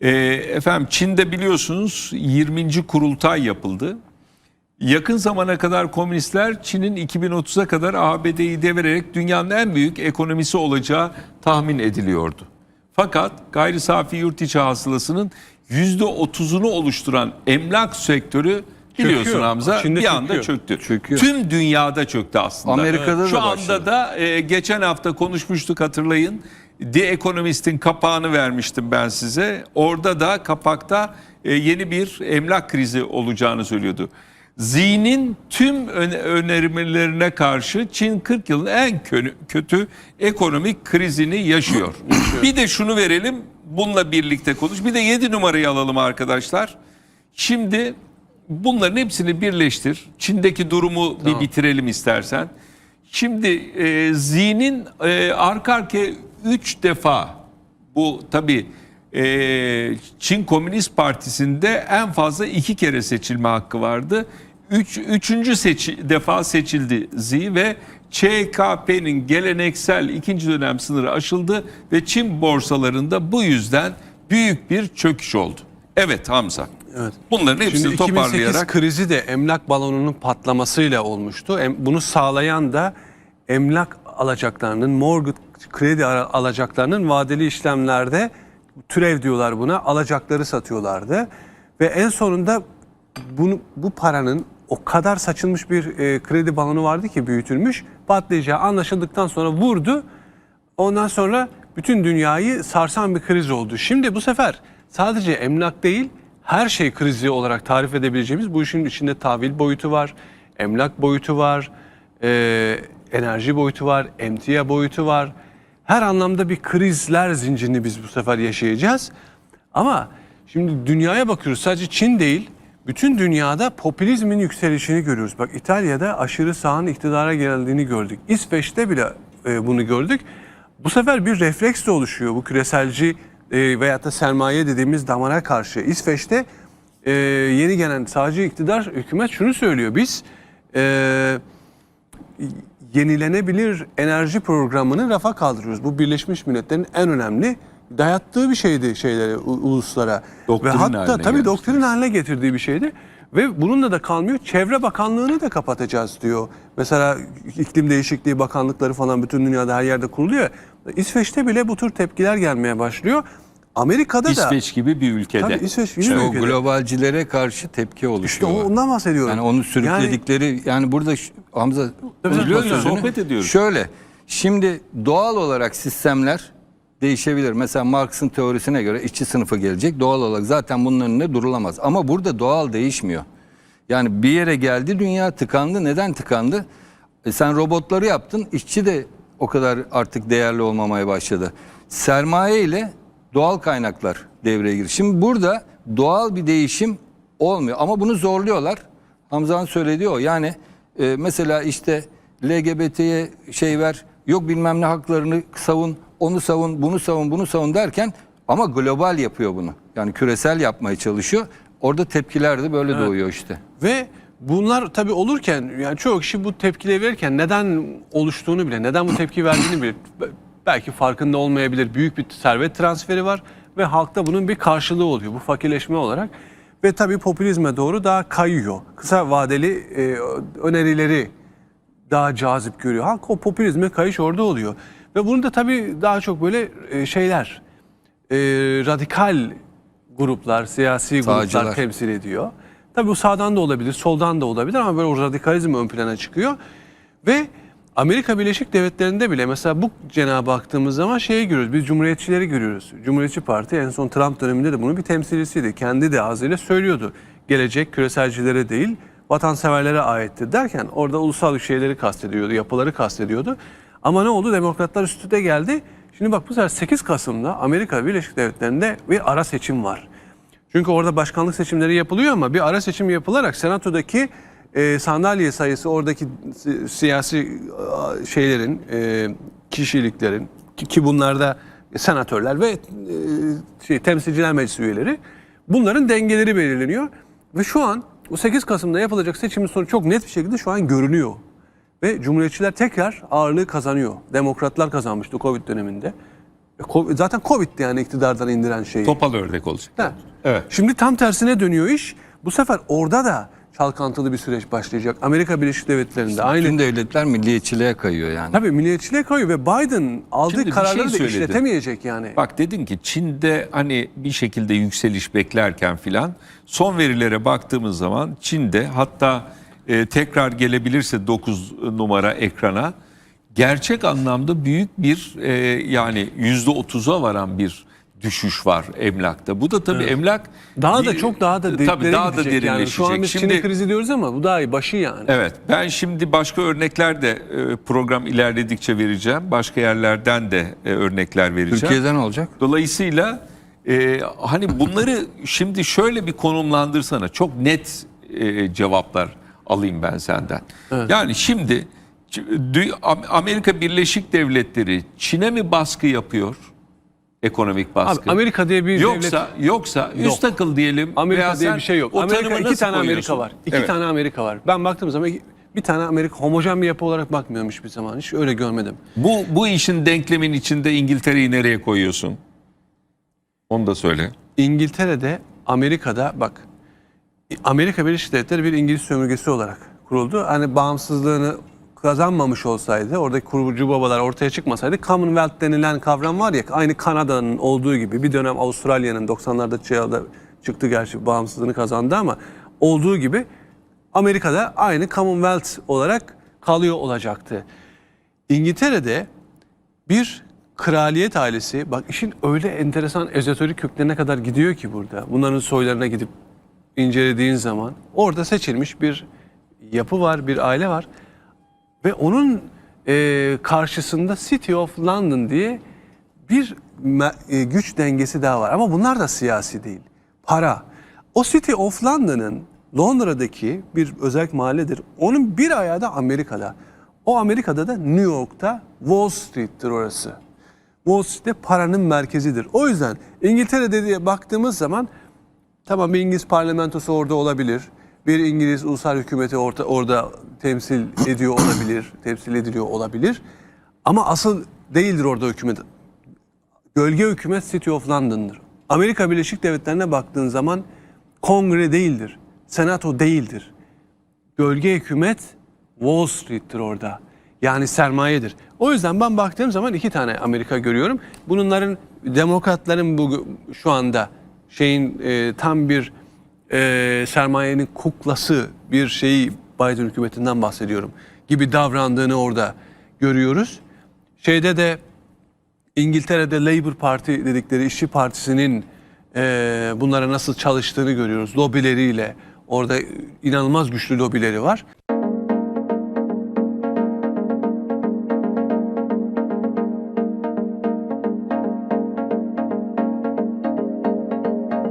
Ee, efendim Çin'de biliyorsunuz 20. kurultay yapıldı. Yakın zamana kadar komünistler Çin'in 2030'a kadar ABD'yi devirerek dünyanın en büyük ekonomisi olacağı tahmin ediliyordu. Fakat gayri safi yurt içi hasılasının %30'unu oluşturan emlak sektörü biliyorsun Çöküyor. Hamza Çin'de bir anda çöküyor. çöktü. Çöküyor. Tüm dünyada çöktü aslında. Amerika'da da Şu anda başladı. da e, geçen hafta konuşmuştuk hatırlayın. The Economist'in kapağını vermiştim ben size. Orada da kapakta e, yeni bir emlak krizi olacağını söylüyordu. Zihnin tüm öne- önermelerine karşı Çin 40 yılın en kö- kötü ekonomik krizini yaşıyor. bir de şunu verelim bununla birlikte konuş. Bir de 7 numarayı alalım arkadaşlar. Şimdi bunların hepsini birleştir. Çin'deki durumu bir bitirelim istersen. Şimdi e, zihnin e, arka arkaya 3 defa bu tabi Çin Komünist Partisi'nde en fazla iki kere seçilme hakkı vardı. Üç, üçüncü seçi, defa seçildi Xi ve ÇKP'nin geleneksel ikinci dönem sınırı aşıldı ve Çin borsalarında bu yüzden büyük bir çöküş oldu. Evet Hamza. Evet. Bunların hepsini Şimdi 2008 toparlayarak krizi de emlak balonunun patlamasıyla olmuştu. Bunu sağlayan da emlak alacaklarının, mortgage kredi alacaklarının vadeli işlemlerde türev diyorlar buna, alacakları satıyorlardı. Ve en sonunda bunu, bu paranın o kadar saçılmış bir e, kredi balonu vardı ki büyütülmüş, patlayacağı anlaşıldıktan sonra vurdu. Ondan sonra bütün dünyayı sarsan bir kriz oldu. Şimdi bu sefer sadece emlak değil her şey krizi olarak tarif edebileceğimiz bu işin içinde tahvil boyutu var, emlak boyutu var, e, enerji boyutu var, emtia boyutu var. Her anlamda bir krizler zincirini biz bu sefer yaşayacağız. Ama şimdi dünyaya bakıyoruz sadece Çin değil bütün dünyada popülizmin yükselişini görüyoruz. Bak İtalya'da aşırı sağın iktidara geldiğini gördük. İsveç'te bile e, bunu gördük. Bu sefer bir refleks de oluşuyor bu küreselci e, veyahut da sermaye dediğimiz damara karşı. İsveç'te e, yeni gelen sağcı iktidar hükümet şunu söylüyor. Biz e, yenilenebilir enerji programını rafa kaldırıyoruz. Bu Birleşmiş Milletler'in en önemli dayattığı bir şeydi şeylere, uluslara. Doktrin Ve hatta tabii doktrin haline getirdiği bir şeydi. Ve bununla da kalmıyor. Çevre Bakanlığı'nı da kapatacağız diyor. Mesela iklim değişikliği bakanlıkları falan bütün dünyada her yerde kuruluyor. İsveç'te bile bu tür tepkiler gelmeye başlıyor. Amerika'da da İsveç gibi bir ülkede. Tabii İsveç gibi İşte bir o ülkede. globalcilere karşı tepki İşte oluşuyor. ondan bahsediyorum. Yani onu sürükledikleri yani, burada ş- Hamza biliyor musun? sohbet ediyoruz. Şöyle şimdi doğal olarak sistemler değişebilir. Mesela Marx'ın teorisine göre işçi sınıfı gelecek. Doğal olarak zaten bunun önünde durulamaz. Ama burada doğal değişmiyor. Yani bir yere geldi dünya tıkandı. Neden tıkandı? E sen robotları yaptın. işçi de o kadar artık değerli olmamaya başladı. Sermaye ile doğal kaynaklar devreye giriyor. Şimdi burada doğal bir değişim olmuyor. Ama bunu zorluyorlar. Hamza'nın söylediği o. Yani e, mesela işte LGBT'ye şey ver, yok bilmem ne haklarını savun, onu savun, bunu savun, bunu savun derken ama global yapıyor bunu. Yani küresel yapmaya çalışıyor. Orada tepkiler de böyle doğuyor işte. Ve bunlar tabii olurken yani çoğu kişi bu tepkileri verirken neden oluştuğunu bile, neden bu tepki verdiğini bile be- belki farkında olmayabilir. Büyük bir servet transferi var ve halkta bunun bir karşılığı oluyor bu fakirleşme olarak. Ve tabii popülizme doğru daha kayıyor. Kısa vadeli e, önerileri daha cazip görüyor. Halk o popülizme kayış orada oluyor. Ve bunu da tabii daha çok böyle e, şeyler, e, radikal gruplar, siyasi gruplar Sağcılar. temsil ediyor. Tabii bu sağdan da olabilir, soldan da olabilir ama böyle o radikalizm ön plana çıkıyor. Ve Amerika Birleşik Devletleri'nde bile mesela bu cenaba baktığımız zaman şeyi görüyoruz. Biz Cumhuriyetçileri görüyoruz. Cumhuriyetçi Parti en son Trump döneminde de bunun bir temsilcisiydi. Kendi de ağzıyla söylüyordu. Gelecek küreselcilere değil vatanseverlere aittir derken orada ulusal şeyleri kastediyordu, yapıları kastediyordu. Ama ne oldu? Demokratlar üstüne geldi. Şimdi bak bu sefer 8 Kasım'da Amerika Birleşik Devletleri'nde bir ara seçim var. Çünkü orada başkanlık seçimleri yapılıyor ama bir ara seçim yapılarak senatodaki e, sandalye sayısı oradaki si- siyasi a, şeylerin, e, kişiliklerin ki, ki bunlarda senatörler ve e, şey, temsilciler meclisi üyeleri bunların dengeleri belirleniyor. Ve şu an o 8 Kasım'da yapılacak seçimin sonu çok net bir şekilde şu an görünüyor. Ve Cumhuriyetçiler tekrar ağırlığı kazanıyor. Demokratlar kazanmıştı Covid döneminde. Ko- Zaten Covid'di yani iktidardan indiren şey. Topal ördek olacak. Ha. Evet. Şimdi tam tersine dönüyor iş. Bu sefer orada da çalkantılı bir süreç başlayacak. Amerika Birleşik Devletleri'nde aynı Bütün devletler milliyetçiliğe kayıyor yani. Tabii milliyetçiliğe koyuyor ve Biden aldığı Şimdi bir kararları şey da işletemeyecek yani. Bak dedin ki Çin'de hani bir şekilde yükseliş beklerken filan son verilere baktığımız zaman Çin'de hatta e, tekrar gelebilirse 9 numara ekrana gerçek anlamda büyük bir e, yani yüzde otuza varan bir düşüş var emlakta. Bu da tabii emlak Daha da çok daha da tabii daha da gidecek yani. Şu an derinleşecek. biz Şimdi- Çin'in krizi diyoruz ama bu daha iyi başı yani. Evet ben şimdi başka örnekler de e, program ilerledikçe vereceğim. Başka yerlerden de e, örnekler vereceğim. Türkiye'de ne olacak? Dolayısıyla e, hani bunları şimdi şöyle bir konumlandırsana. Çok net e, cevaplar alayım ben senden. Yani şimdi Amerika Birleşik Devletleri Çin'e mi baskı yapıyor? Ekonomik baskı. Abi Amerika diye bir yoksa devlet yoksa üst akıl diyelim. Amerika diye bir şey yok. Amerika iki tane? Amerika var. İki Evet. tane Amerika var. Ben baktığım zaman bir tane Amerika homojen bir yapı olarak bakmıyorum hiçbir zaman. Hiç öyle görmedim. Bu bu işin denklemin içinde İngiltere'yi nereye koyuyorsun? Onu da söyle. İngiltere'de, Amerika'da bak Amerika Birleşik Devletleri bir İngiliz sömürgesi olarak kuruldu. Hani bağımsızlığını kazanmamış olsaydı, oradaki kurucu babalar ortaya çıkmasaydı Commonwealth denilen kavram var ya aynı Kanada'nın olduğu gibi bir dönem Avustralya'nın 90'larda çağda çıktı gerçi bağımsızlığını kazandı ama olduğu gibi Amerika'da aynı Commonwealth olarak kalıyor olacaktı. İngiltere'de bir kraliyet ailesi bak işin öyle enteresan ezoterik köklerine kadar gidiyor ki burada. Bunların soylarına gidip incelediğin zaman orada seçilmiş bir yapı var, bir aile var. Ve onun e, karşısında City of London diye bir e, güç dengesi daha var. Ama bunlar da siyasi değil. Para. O City of London'ın Londra'daki bir özel mahalledir. Onun bir ayağı da Amerika'da. O Amerika'da da New York'ta Wall Street'tir orası. Wall Street'te paranın merkezidir. O yüzden İngiltere'de diye baktığımız zaman Tamam bir İngiliz parlamentosu orada olabilir. Bir İngiliz ulusal hükümeti orta, orada temsil ediyor olabilir, temsil ediliyor olabilir. Ama asıl değildir orada hükümet. Gölge hükümet City of London'dır. Amerika Birleşik Devletleri'ne baktığın zaman kongre değildir, senato değildir. Gölge hükümet Wall Street'tir orada. Yani sermayedir. O yüzden ben baktığım zaman iki tane Amerika görüyorum. Bunların demokratların bu şu anda şeyin e, tam bir e, sermayenin kuklası bir şeyi Biden hükümetinden bahsediyorum gibi davrandığını orada görüyoruz. Şeyde de İngiltere'de Labour Parti dedikleri işçi partisinin e, bunlara nasıl çalıştığını görüyoruz. Lobileriyle orada inanılmaz güçlü lobileri var.